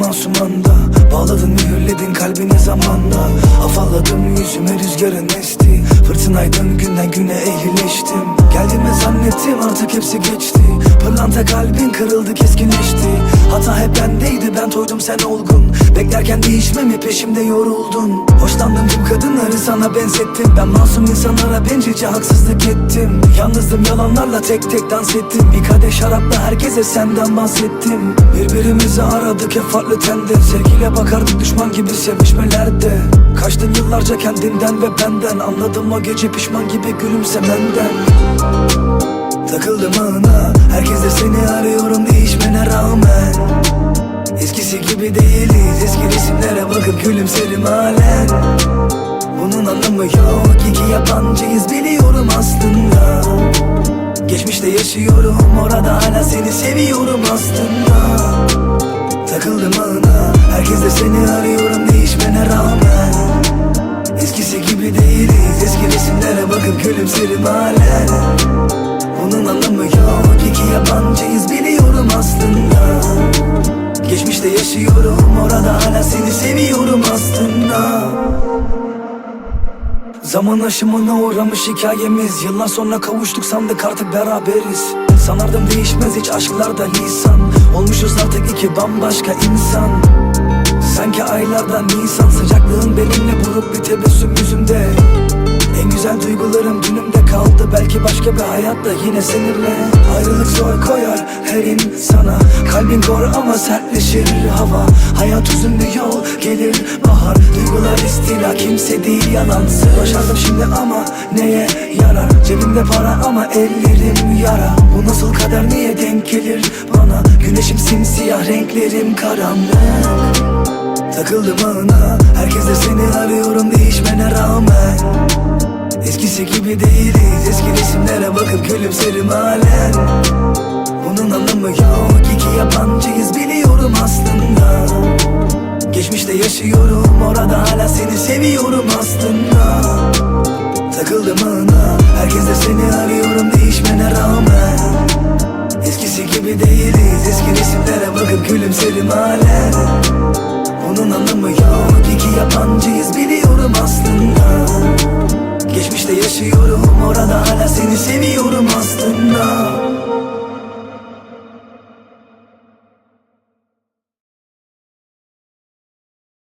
zamanda Bağladın mühürledin kalbine zamanla Afalladım yüzüme rüzgarın esti Fırtınaydın günden güne ehlileştim. Geldiğimi zannettim artık hepsi geçti. Pırlanta kalbin kırıldı keskinleşti. Hata hep bendeydi ben toydum sen olgun. Beklerken değişmemi peşimde yoruldun. Hoşlandım tüm kadınları sana benzettim. Ben masum insanlara bencilce haksızlık ettim. Yalnızdım yalanlarla tek tek dans ettim. Bir kadeh şarapla herkese senden bahsettim. Birbirimizi aradık hep farklı tende Sevgiyle bakardık düşman gibi sevişmelerde. Kaçtın yıllarca kendinden ve benden. Anladım o gece pişman gibi gülümsemenden. Takıldım ağına Herkes de seni arıyorum değişmene rağmen Eskisi gibi değiliz. Eski resimlere bakıp gülümserim halen. Bunun anlamı yok. İki yabancıyız biliyorum aslında. Geçmişte yaşıyorum Orada hala seni seviyorum aslında. Takıldım ağına Herkes seni arıyorum değişmene rağmen. Eskisi gibi değiliz. Eski resimlere bakıp gülümserim halen seviyorum aslında. Zaman aşımına uğramış hikayemiz. Yıllar sonra kavuştuk sandık artık beraberiz. Sanardım değişmez hiç aşklarda lisan. Olmuşuz artık iki bambaşka insan. Sanki aylardan Nisan Sıcaklığın benimle vurup bir tebessüm yüzümde. En güzel duygularım dünümde kaldı Belki başka bir hayatta. Yine seninle Ayrılık zor koyar her insana. Kalbin kor ama sertleşir hava. Hayat uzun bir yol gelir bahar. Duygular istila kimse değil yalansız Başardım şimdi ama neye yarar? Cebimde para ama ellerim yara. Bu nasıl kader niye denk gelir bana? Güneşim simsiyah renklerim karanlık. Takıldım ağına. Herkes de seni arıyorum değişmene rağmen Eskisi gibi değiliz. Eski resimlere bakıp gülümserim halen. Bunun anlamı yok. İki yabancıyız biliyorum aslında. Geçmişte yaşıyorum Orada hala seni seviyorum aslında. Takıldım ağına Herkes de seni arıyorum değişmene rağmen. Eskisi gibi değiliz. Eski resimlere bakıp gülümserim halen. Bunun anlamı yok. İki yabancıyız biliyorum aslında yaşıyorum Orada hala seni seviyorum